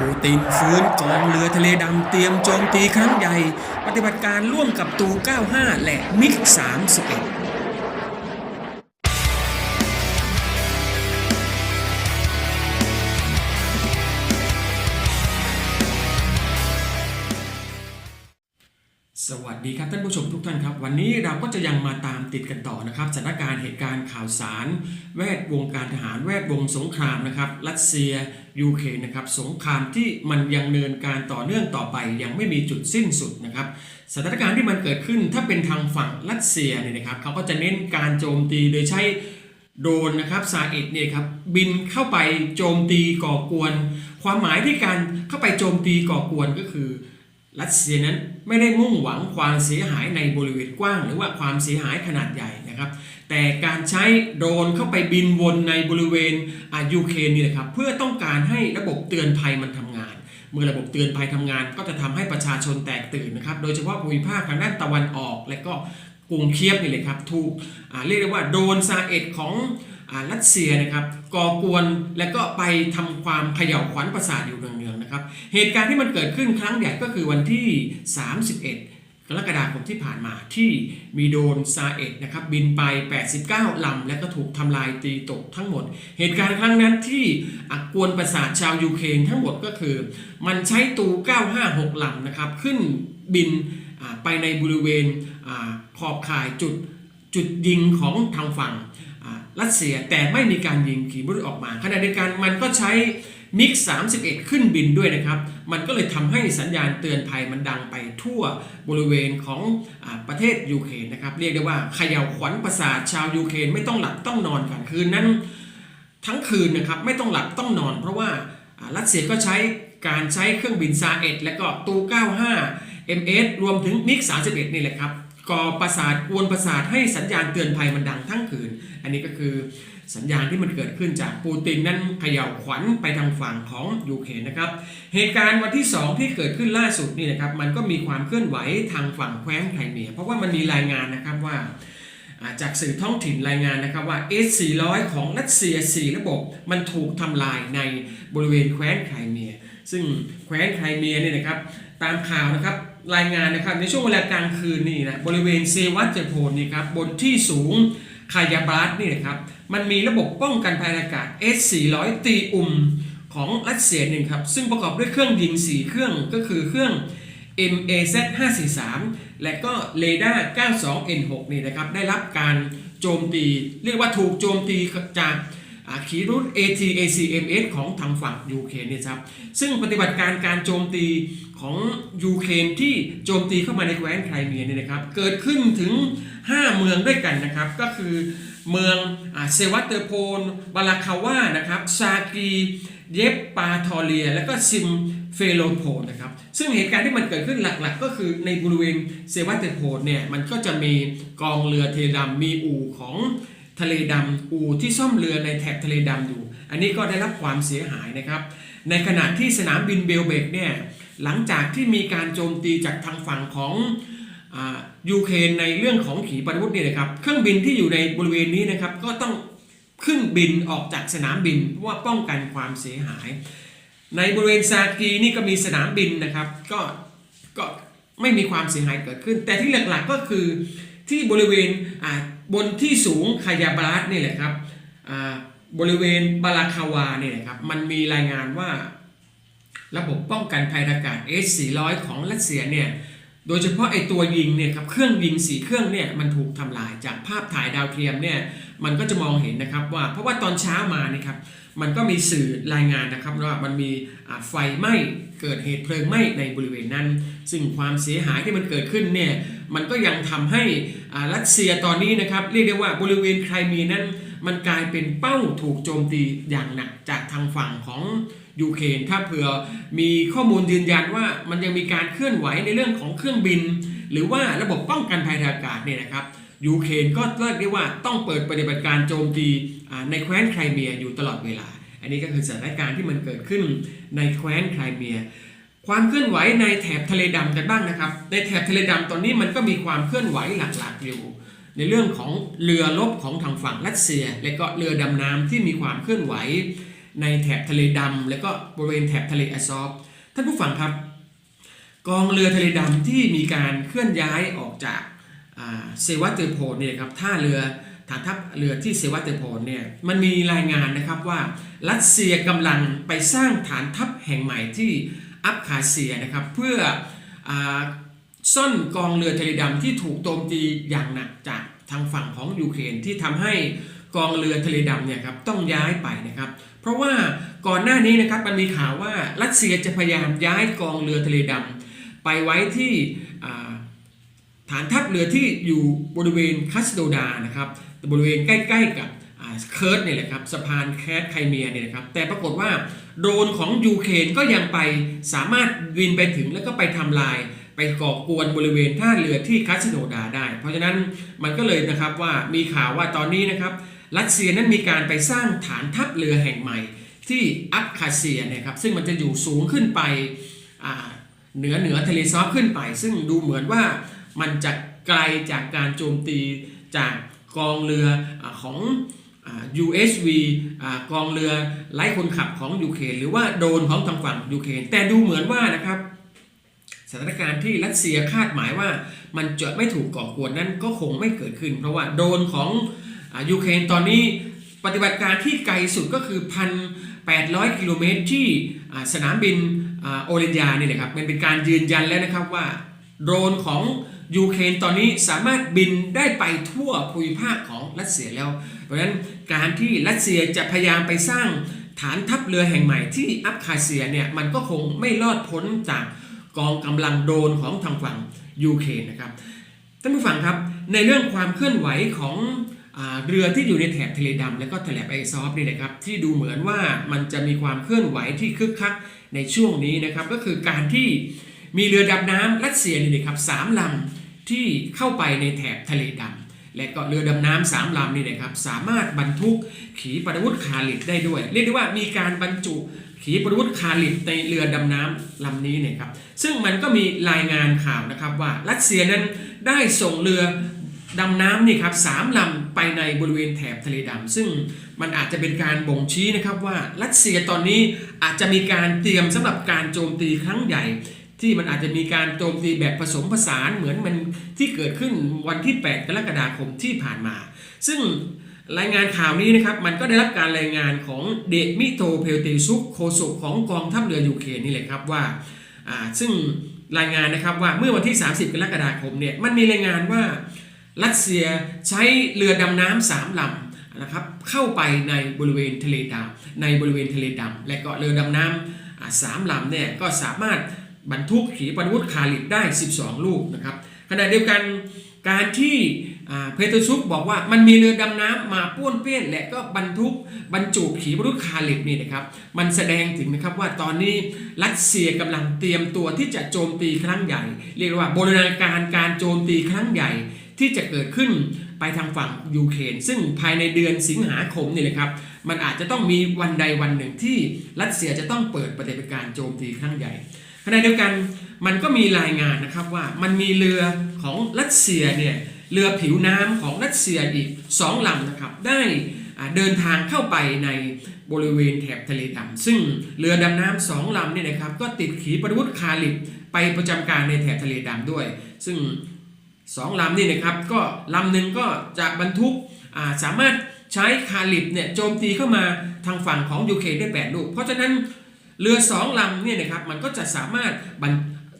ปูตินฟื้นกองเรือทะเลดำเตรียมโจมตีครั้งใหญ่ ปฏิบัติการร่วมกับตู 95 และมิก 31สวัสดีครับท่านผู้ชมทุกท่านครับ วันนี้เราก็จะยังมาตามติดกันต่อนะครับสถานการณ์เหตุการณ์ข่าวสาร แวดวงการทหารแวดวงสงครามนะครับ รัสเซีย ยูเครนนะครับสงครามที่มันยังเนินการต่อเนื่องต่อไปยังไม่มีจุดสิ้นสุดนะครับสถานการณ์ที่มันเกิดขึ้นถ้าเป็นทางฝั่งรัสเซียเนี่ยนะครับเขาก็จะเน้นการโจมตีโดยใช้โดรนนะครับซาเอ็ดเนี่ยครับบินเข้าไปโจมตีก่อกวน ความหมายที่การเข้าไปโจมตีก่อกวนก็คือ รัสเซียนั้นไม่ได้มุ่งหวังความเสียหายในบริเวณกว้าง หรือว่าความเสียหายขนาดใหญ่นะครับ แต่การใช้โดรนเข้าไปบินวนในบริเวณอายูเครนนี่นะครับเพื่อต้องการให้ระบบเตือนภัยมันทำงาน เมื่อระบบเตือนภัยทำงาน ก็จะทำให้ประชาชนแตกตื่นนะครับ โดยเฉพาะภูมิภาคทางด้านตะวันออก และก็กรุงเคียบนี่เลยครับถูกเรียกได้ว่าโดนซาเอ็ดของ รัสเซียนะครับก่อกวนและก็ไปทำความเขย่าวขวัญประสาทอยู่เนืองๆนะครับเหตุการณ์ที่มันเกิดขึ้นครั้งใหญ่ก็คือวันที่ 31กรกฎาคมที่ผ่านมาที่มีโดนซาเอ็ดนะครับบินไป 89 ลำ และก็ถูกทำลายตีตกทั้งหมด เหตุการณ์ครั้งนั้นที่อักกวนประสาทชาวยูเครนทั้งหมดก็คือ มันใช้ตู 956 ลำนะครับขึ้นบินไปในบริเวณอขอบข่ายจุดจุดยิงของทางฝั่ง รัสเซียแต่ไม่มีการยิงขีปนาวุธออกมาขณะเดียวกันมันก็ใช้มิก 31 ขึ้นบินด้วยนะครับ มันก็เลยทำให้สัญญาณเตือนภัยมันดังไปทั่วบริเวณของอประเทศยูเครนนะครับ เรียกได้ว่าเขย่าวขวัญประสาทชาวยูเครนไม่ต้องหลับต้องนอนกันคืนนั้น ทั้งคืนนะครับไม่ต้องหลับต้องนอน เพราะว่าอ่ารัสเซียก็ใช้การใช้เครื่องบินซาเอ็ดและก็ตู 95 MS รวมถึงมิก 31 นี่แหละครับ ก่อประสาทกวนประสาทให้สัญญาณเตือนภัยมันดังทั้งคืน อันนี้ก็คือสัญญาณที่มันเกิดขึ้นจากปูตินนั้นเขย่าขวัญไปทางฝั่งของยูเครนนะครับ เหตุการณ์วันที่ 2 ที่เกิดขึ้นล่าสุดนี่นะครับมันก็มีความเคลื่อนไหวทางฝั่งแคว้นไครเมีย เพราะว่ามันมีรายงานนะครับว่าอ่าจากสื่อท้องถิ่นรายงานนะครับว่า S400 ของรัสเซีย 4 ระบบมันถูกทำลายในบริเวณแคว้นไครเมีย ซึ่งแคว้นไครเมียเนี่ยนะครับตามข่าวนะครับรายงานนะครับในช่วงเวลากลางคืนนี่นะบริเวณเซวัตเจโพนนี่ครับบนที่สูงคายาบาสนี่นะครับมันมีระบบป้องกันภัยอากาศ S400 ตีอุมของรัสเซียหนึ่งครับซึ่งประกอบด้วยเครื่องยิง 4 เครื่องก็คือเครื่อง MAZ 543 และก็เรดาร์ 92N6 นี่นะครับได้รับการโจมตี เรียกว่าถูกโจมตีจาก ขีรุธ ATACMS ของทางฝั่งยูเครนเนี่ยครับซึ่งปฏิบัติการการโจมตีของยูเครนที่โจมตีเข้ามาในแคว้นไครเมียเนี่ยนะครับเกิดขึ้นถึง 5 เมืองด้วยกันนะครับก็คือเมืองอเซวัตเตอร์โพนบาลาคาวานะครับซากีเยบปาทอเลีย และก็ซิมเฟโลโพนนะครับซึ่งเหตุการณ์ที่มันเกิดขึ้นหลักๆ ก็คือในบริเวณเซวัตเตอร์โพนเนี่ยมันก็จะมีกองเรือเทดำมีอู่ของ ทะเลดำอู่ที่ซ่อมเรือในแถบทะเลดำอยู่ อันนี้ก็ได้รับความเสียหายนะครับ ในขณะที่สนามบินเบลเบกเนี่ยหลังจากที่มีการโจมตีจากทางฝั่งของอายูเครนในเรื่องของขีปนาวุธเนี่ยนะครับ เครื่องบินที่อยู่ในบริเวณนี้นะครับก็ต้องขึ้นบินออกจากสนามบินเพราะว่าป้องกันความเสียหาย ในบริเวณซากีนี่ก็มีสนามบินนะครับก็ก็ไม่มีความเสียหายเกิดขึ้น แต่ที่หลักๆก็คือที่บริเวณอ่า บนที่สูงคายาบาสนี่แหละครับบริเวณบาลาคาวาเนี่ยนะครับมันมีรายงานว่าระบบป้องกันภัยอากาศ S400 ของรัสเซียเนี่ยโดยเฉพาะไอตัวยิงเนี่ยครับเครื่องยิงสีเครื่องเนี่ยมันถูกทำลายจากภาพถ่ายดาวเทียมเนี่ยมันก็จะมองเห็นนะครับว่าเพราะว่าตอนเช้ามานี่ครับมันก็มีสื่อรายงานนะครับว่ามันมีไฟไหม้เกิดเหตุเพลิงไหม้ในบริเวณนั้น ซึ่งความเสียหายที่มันเกิดขึ้นเนี่ย มันก็ยังทำให้อ่ารัสเซียตอนนี้นะครับเรียกได้ว่าบริเวณไครเมียนั้น มันกลายเป็นเป้าถูกโจมตีอย่างหนักจากทางฝั่งของยูเครนถ้าเผื่อมีข้อมูลยืนยันว่ามันยังมีการเคลื่อนไหวในเรื่องของเครื่องบิน หรือว่าระบบป้องกันภัยทางอากาศเนี่ยนะครับยูเครนก็เรียกได้ว่าต้องเปิดปฏิบัติการโจมตีอ่าในแคว้นไครเมียอยู่ตลอดเวลา อันนี้ก็คือสถานการณ์ที่มันเกิดขึ้นในแคว้นไครเมีย ความเคลื่อนไหวในแถบทะเลดำกันบ้างนะครับ ในแถบทะเลดำตอนนี้มันก็มีความเคลื่อนไหวหลักๆอยู่ ในเรื่องของเรือรบของทางฝั่งรัสเซีย และก็เรือดำน้ำที่มีความเคลื่อนไหว ในแถบทะเลดำและก็บริเวณแถบทะเลอซอฟท่านผู้ฟังครับ กองเรือทะเลดำที่มีการเคลื่อนย้ายออกจากเซวัตเตอร์โพเนี่ยครับท่าเรือฐานทัพเรือที่เซวัตเตอร์โพเนี่ยมันมีรายงานนะครับว่ารัสเซียกำลังไปสร้างฐานทัพแห่งใหม่ที่ อับคาเซียนะครับเพื่ออซ่อนกองเรือทะเลดำที่ถูกโจมตีอย่างหนักจากทางฝั่งของยูเครนที่ทำให้กองเรือทะเลดำเนี่ยครับต้องย้ายไปนะครับเพราะว่าก่อนหน้านี้นะครับมันมีข่าวว่ารัสเซียจะพยายามย้ายกองเรือทะเลดำไปไว้ที่ฐานทัพเรือที่อยู่บริเวณคัสโดดานะครับบริเวณใกล้ ๆ กับ เคิร์ตเนี่ยแหละครับสะพานแคสไครเมียเนี่ยนะครับแต่ปรากฏว่าโดรนของยูเครนก็ยังไปสามารถบินไปถึงแล้วก็ไปทำลาย ไปก่อกวนบริเวณท่าเรือที่คัสโดดาได้ เพราะฉะนั้นมันก็เลยนะครับว่ามีข่าวว่าตอนนี้นะครับรัสเซียนั้นมีการไปสร้างฐานทัพเรือแห่งใหม่ ที่อับคาเซียเนยครับซึ่งมันจะอยู่สูงขึ้นไปเหนือเหนือทะเลซอฟขึ้นไป ซึ่งดูเหมือนว่ามันจะไกลจากการโจมตีจากกองเรืออของ USV อ่ากองเรือไร้คนขับของยูเครนหรือว่าโดนของทางฝั่งยูเครนแต่ดูเหมือนว่านะครับสถานการณ์ที่รัสเซียคาดหมายว่ามันจะไม่ถูกก่อกวนนั้นก็คงไม่เกิดขึ้น เพราะว่าโดนของอายูเครนตอนนี้ปฏิบัติการที่ไกลสุดก็คือ 1,800 กิโลเมตรที่สนามบินอโอเรนยานี่ยนะครับมันเป็นการยืนยันแล้วนะครับว่าโดรนของ ยูเครนตอนนี้สามารถบินได้ไปทั่วภูมิภาคของรัสเซียแล้ว เพราะฉะนั้นการที่รัสเซียจะพยายามไปสร้างฐานทัพเรือแห่งใหม่ที่อับคาเซียเนี่ยมันก็คงไม่รอดพ้นจากกองกำลังโดนของทางฝั่งยูเครนนะครับท่านผู้ฟังครับในเรื่องความเคลื่อนไหวของอเรือที่อยู่ในแถบทะเลดำและก็แถบไอซอฟนี่นะครับที่ดูเหมือนว่ามันจะมีความเคลื่อนไหวที่คึกคักในช่วงนี้นะครับก็คือการที่มีเรือดำน้ำรัสเซียนี่นะครับสามลำ ที่เข้าไปในแถบทะเลดำและก็เรือดำน้ำสามลำนี่นะครับสามารถบรรทุกขีปนาวุธคาลิดได้ด้วย เรียกได้ว่ามีการบรรจุขีปนาวุธคาลิดในเรือดำน้ำลำนี้เนี่ยครับซึ่งมันก็มีรายงานข่าวนะครับว่ารัสเซียนั้นได้ส่งเรือดำน้ำนี่ครับสามลำไปในบริเวณแถบทะเลดำซึ่งมันอาจจะเป็นการบ่งชี้นะครับว่ารัสเซียตอนนี้อาจจะมีการเตรียมสำหรับการโจมตีครั้งใหญ่ ที่มันอาจจะมีการโจมตีแบบผสมผสานเหมือนมันที่เกิดขึ้นวันที่ 8 กรกฎาคมที่ผ่านมา ซึ่งรายงานข่าวนี้นะครับ มันก็ได้รับการรายงานของเดมิโตเพลเตซุกโฆษกของกองทัพเรือยูเครนนี่แหละครับว่าซึ่งรายงานนะครับว่าเมื่อวันที่ 30 กรกฎาคมเนี่ยมันมีรายงานว่ารัสเซียใช้เรือดำน้ำสามลำนะครับเข้าไปในบริเวณทะเลดำในบริเวณทะเลดำและก็เรือดำน้ำสามลำเนี่ยก็สามารถ บรรทุกขีปนาวุธคาลิดได้ 12 ลูกนะครับขณะเดียวกันการที่เพเตอร์ซุกบอกว่ามันมีเรือดำน้ำมาป้วนเปี้ยนและก็บรรทุกบรรจุขีปนาวุธคาลิดนี่นะครับ มันแสดงถึงนะครับว่าตอนนี้รัสเซียกำลังเตรียมตัวที่จะโจมตีครั้งใหญ่ เรียกว่าบูรณาการการโจมตีครั้งใหญ่ที่จะเกิดขึ้นไปทางฝั่งยูเครนซึ่งภายในเดือนสิงหาคมนี่แหละครับมันอาจจะต้องมีวันใดวันหนึ่งที่รัสเซียจะต้องเปิดปฏิบัติการโจมตีครั้งใหญ่ ณะเดียวกันมันก็มีรายงานนะครับว่ามันมีเรือของรัสเซียเนี่ยเรือผิวน้ำของรัสเซียอีกสองลำนะครับได้เดินทางเข้าไปในบริเวณแถบทะเลดำซึ่งเรือดำน้ำสองลำเนี่ยนะครับก็ติดขีปนาวุธคาลิบไปประจำการในแถบทะเลดำด้วย ซึ่งสองลำนี่นะครับก็ลำหนึ่งก็จะบรรทุกสามารถใช้คาลิบเนี่ยโจมตีเข้ามาทางฝั่งของยูเครนได้8ลูก เพราะฉะนั้น เรือสองลำเนี่ยนะครับมันก็จะสามารถบรร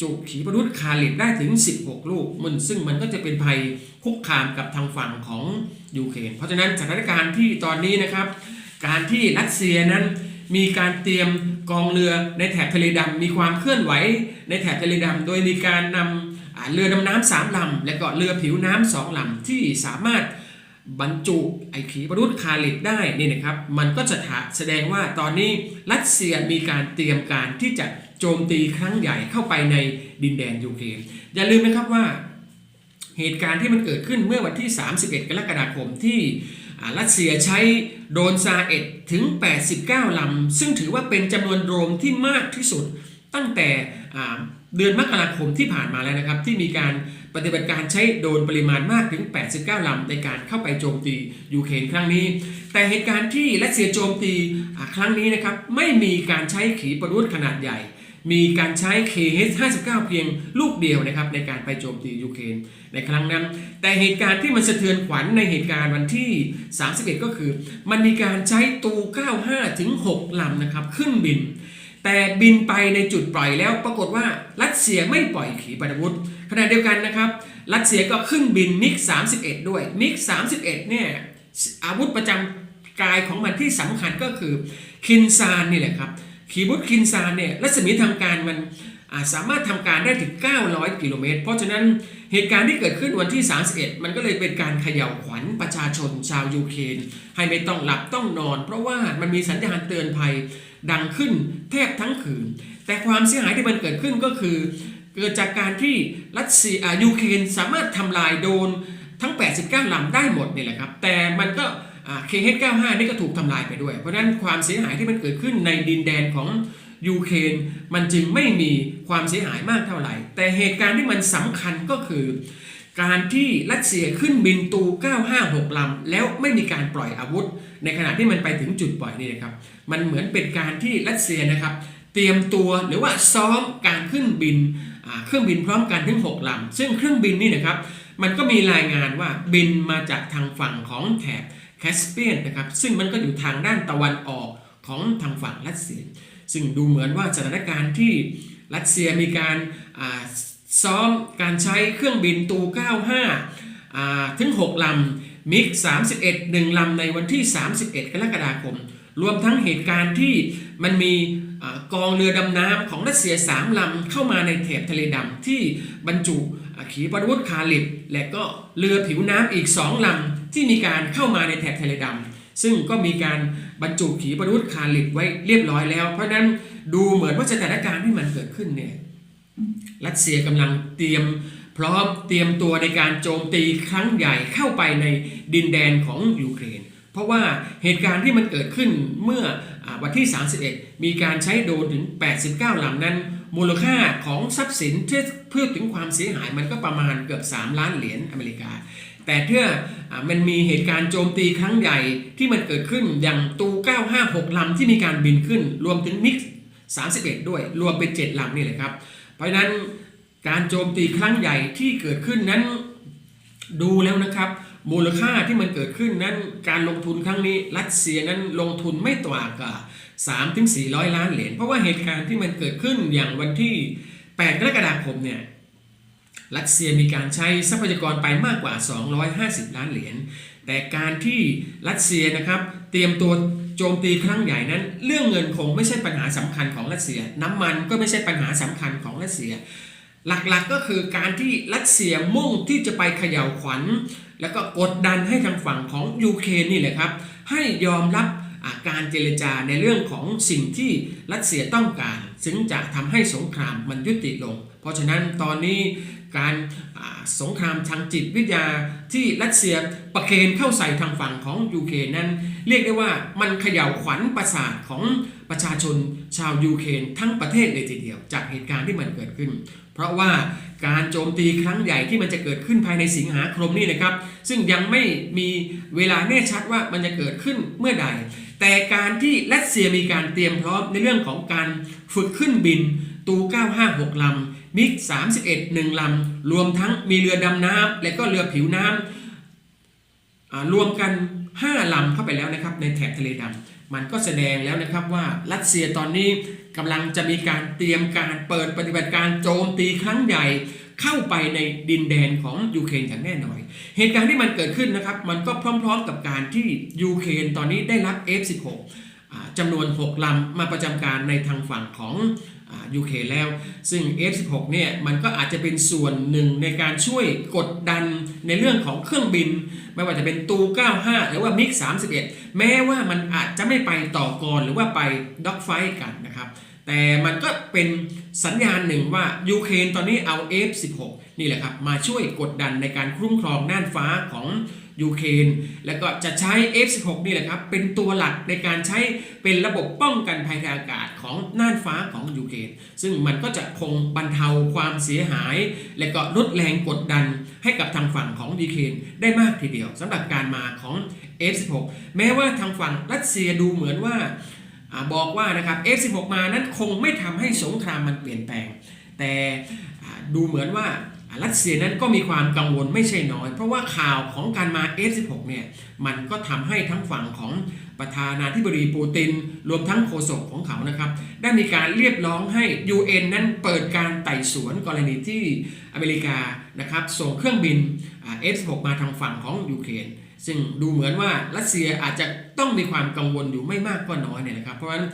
จุขีปนาวุธคาลิบได้ถึง 16 ลูกมันซึ่งมันก็จะเป็นภัยคุกคามกับทางฝั่งของยูเครนเพราะฉะนั้นสถานการณ์ที่ตอนนี้นะครับ การที่รัสเซียนั้นมีการเตรียมกองเรือในแถบทะเลดำมีความเคลื่อนไหวในแถบทะเลดำโดยมีการนำเรือดำน้ำสามลำและก็เรือผิวน้ำสองลำที่สามารถ บรรจุไอขีปนาวุธคาลิดได้นี่นะครับ มันก็จะแสดงว่าตอนนี้รัสเซียมีการเตรียมการที่จะโจมตีครั้งใหญ่เข้าไปในดินแดนยูเครนอย่าลืมนะครับว่าเหตุการณ์ที่มันเกิดขึ้นเมื่อวันที่ 31 กรกฎาคมที่รัสเซียใช้โดรนซาเอ็ดถึง 89 ลำ ซึ่งถือว่าเป็นจำนวนโดรนที่มากที่สุดตั้งแต่เดือนมกราคมที่ผ่านมาแล้วนะครับ ที่มีการ ปฏิบัติการใช้โดนปริมาณมากถึง 89 ลำในการเข้าไปโจมตียูเครนครั้งนี้ แต่เหตุการณ์ที่รัสเซียโจมตีครั้งนี้นะครับไม่มีการใช้ขีปนาวุธขนาดใหญ่ มีการใช้ KH-59 เพียงลูกเดียวนะครับในการไปโจมตียูเครนในครั้งนั้น แต่เหตุการณ์ที่มันสะเทือนขวัญในเหตุการณ์วันที่ 31 ก็คือ มันมีการใช้ตู 95 ถึง 6ลำนะครับขึ้นบิน แต่บินไปในจุดปล่อยแล้วปรากฏว่ารัสเซียไม่ปล่อยขีปนาวุธขณะเดียวกันนะครับ รัสเซียก็ขึ้นบินมิก 31 ด้วยมิก 31 เนี่ยอาวุธประจำกายของมันที่สำคัญก็คือคินซานนี่แหละครับ ขีปนาวุธคินซานเนี่ยรัศมีทาการมันสามารถทำการได้ถึง 900 กิโลเมตร เพราะฉะนั้น เหตุการณ์ที่เกิดขึ้นวันที่ 31 มันก็เลยเป็นการเขย่าขวัญประชาชนชาวยูเครนให้ไม่ต้องหลับต้องนอน เพราะว่ามันมีสัญญาณเตือนภัยดังขึ้นแทบทั้งคืน แต่ความเสียหายที่มันเกิดขึ้นก็คือ เกิดจากการที่รัสเซียยูเครนสามารถทำลายโดนทั้ง 89ลำได้หมดนี่แหละครับ แต่มันก็เคเฮด95นี่ก็ถูกทำลายไปด้วย เพราะฉะนั้นความเสียหายที่มันเกิดขึ้นในดินแดนของ ยูเครนมันจึงไม่มีความเสียหายมากเท่าไหร่ แต่เหตุการณ์ที่มันสำคัญก็คือ การที่รัสเซียขึ้นบินตู 956 ลำ แล้วไม่มีการปล่อยอาวุธ ในขณะที่มันไปถึงจุดปล่อยนี่นะครับ มันเหมือนเป็นการที่รัสเซียนะครับ เตรียมตัวหรือว่าซ้อมการขึ้นบินเครื่องบินพร้อมกันถึง 6 ลำ ซึ่งเครื่องบินนี่นะครับ มันก็มีรายงานว่าบินมาจากทางฝั่งของแถบแคสเปียนนะครับ ซึ่งมันก็อยู่ทางด้านตะวันออกของทางฝั่งรัสเซีย ซึ่งดูเหมือนว่าสถานการณ์ที่รัสเซียมีการซ้อมการใช้เครื่องบินตู 95อ่าถึง 6 ลำ มิก 31 1 ลำในวันที่ 31 กรกฎาคม รวมทั้งเหตุการณ์ที่มันมีอกองเรือดำน้ำของรัสเซีย 3 ลำ เข้ามาในแถบทะเลดำที่บรรจุขีปนาวุธคาลิบและก็เรือผิวน้ำอีก 2 ลำ ที่มีการเข้ามาในแถบทะเลดำ ซึ่งก็มีการบรรจุขีปนาวุธคาลิบไว้เรียบร้อยแล้ว เพราะฉะนั้นดูเหมือนว่าสถานการณ์ที่มันเกิดขึ้นเนี่ยรัสเซียกำลังเตรียมพร้อมเตรียมตัวในการโจมตีครั้งใหญ่เข้าไปในดินแดนของยูเครน เพราะว่าเหตุการณ์ที่มันเกิดขึ้นเมื่ออวันที่ 31 มีการใช้โดรนถึง 89 ลำนั้น มูลค่าของทรัพย์สินที่เพื่อถึงความเสียหายมันก็ประมาณเกือบ 3 ล้านเหรียญอเมริกา แต่เพื่ออามันมีเหตุการณ์โจมตีครั้งใหญ่ที่มันเกิดขึ้นอย่างตู 956 ลำที่มีการบินขึ้น รวมถึงมิก31 ด้วย รวมเป็น 7 ลำนี่แหละครับ เพราะนั้นการโจมตีครั้งใหญ่ที่เกิดขึ้นนั้นดูแล้วนะครับ มูลค่าที่มันเกิดขึ้นนั้นการลงทุนครั้งนี้รัสเซียนั้นลงทุนไม่ต่ำกว่า3ถึง400 ล้านเหรียญเพราะว่าเหตุการณ์ที่มันเกิดขึ้นอย่างวันที่ 8 กรกฎาคมเนี่ย รัสเซียมีการใช้ทรัพยากรไปมากกว่า 250 ล้านเหรียญ แต่การที่รัสเซียนะครับเตรียมตัวโจมตีครั้งใหญ่นั้น เรื่องเงินคงไม่ใช่ปัญหาสำคัญของรัสเซีย น้ำมันก็ไม่ใช่ปัญหาสำคัญของรัสเซีย หลักๆก็คือการที่รัสเซียมุ่งที่จะไปเขย่าขวัญ แล้วก็กดดันให้ทางฝั่งของยูเครนนี่แหละครับให้ยอมรับอาการเจรจาในเรื่องของสิ่งที่รัสเซียต้องการถึงจะทำให้สงครามมันยุติลง เพราะฉะนั้นตอนนี้ การสงครามทางจิตวิทยาที่รัสเซียประเคนเข้าใส่ทางฝั่งของยูเครนนั้น เรียกได้ว่ามันเขย่าขวัญประสาทของประชาชนชาวยูเครนทั้งประเทศเลยทีเดียว จากเหตุการณ์ที่มันเกิดขึ้น เพราะว่าการโจมตีครั้งใหญ่ที่มันจะเกิดขึ้นภายในสิงหาคมนี้นะครับ ซึ่งยังไม่มีเวลาแน่ชัดว่ามันจะเกิดขึ้นเมื่อใด แต่การที่รัสเซียมีการเตรียมพร้อมในเรื่องของการฝึกขึ้นบินตู 956 ลำ มิก31 1ลำรวมทั้งมีเรือดำน้ำและก็เรือผิวน้ำรวมกัน 5ลำเข้าไปแล้วนะครับในแถบทะเลดำมันก็แสดงแล้วนะครับว่ารัสเซียตอนนี้กำลังจะมีการเตรียมการเปิดปฏิบัติการโจมตีครั้งใหญ่เข้าไปในดินแดนของยูเครนอย่างแน่นอน เหตุการณ์ที่มันเกิดขึ้นนะครับ มันก็พร้อมๆกับการที่ยูเครนตอนนี้ได้รับ F16 จำนวน 6 ลำมาประจำการในทางฝั่งของ ยูเคนแล้ว ซึ่ง F16 เนี่ยมันก็อาจจะเป็นส่วนหนึ่งในการช่วยกดดันในเรื่องของเครื่องบิน ไม่ว่าจะเป็นตู 95 หรือว่ามิก31 แม้ว่ามันอาจจะไม่ไปต่อกรหรือว่าไปด็อกไฟกันนะครับ แต่มันก็เป็นสัญญาณหนึ่งว่ายูเครนตอนนี้เอา F16 นี่แหละครับมาช่วยกดดันในการคุ้มครองน่านฟ้าของ ยูเครนแล้วก็จะใช้ F16 นี่แหละครับ เป็นตัวหลักในการใช้เป็นระบบป้องกันภัยทางอากาศของน่านฟ้าของยูเครนซึ่งมันก็จะคงบรรเทาความเสียหาย และก็ลดแรงกดดันให้กับทางฝั่งของยูเครนได้มากทีเดียวสำหรับการมาของ F16 แม้ว่าทางฝั่งรัสเซียดูเหมือนว่าอบอกว่านะครับ F16 มานั้นคงไม่ทำให้สงครามมันเปลี่ยนแปลง แต่ดูเหมือนว่า รัสเซียนั้นก็มีความกังวลไม่ใช่น้อย เพราะว่าข่าวของการมา F16 เนี่ยมันก็ทำให้ทั้งฝั่งของประธานาธิบดีปูติน รวมทั้งโฆษกของเขานะครับ ได้มีการเรียกร้องให้ UN นั้นเปิดการไต่สวนกรณีที่อเมริกานะครับส่งเครื่องบินอ่า F16 มาทางฝั่งของยูเครนซึ่งดูเหมือนว่ารัสเซียอาจจะต้องมีความกังวลอยู่ไม่มากก็น้อยเนี่ยนะครับ เพราะฉะนั้น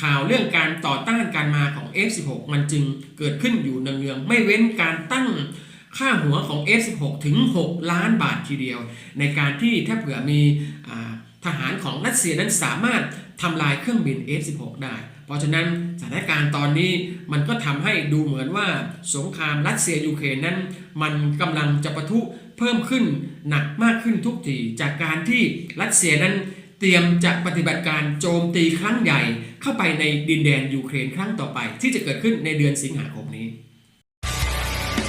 ข่าวเรื่องการต่อต้านการมาของ F16 มันจึงเกิดขึ้นอยู่เนืองๆไม่เว้นการตั้ง ค่าหัวของ F16 ถึง 6 ล้านบาททีเดียว ในการที่ถ้าเผื่อมีอทหารของรัสเซียนั้นสามารถทำลายเครื่องบิน F16 ได้ เพราะฉะนั้นสถานการณ์ตอนนี้มันก็ทำให้ดูเหมือนว่าสงครามรัสเซียยูเครนนั้น มันกำลังจะปะทุเพิ่มขึ้นหนักมากขึ้นทุกทีจากการที่รัสเซียนั้นเตรียมจะปฏิบัติการโจมตีครั้งใหญ่ เข้าไปในดินแดนยูเครนครั้งต่อไป ที่จะเกิดขึ้นในเดือนสิงหาคมนี้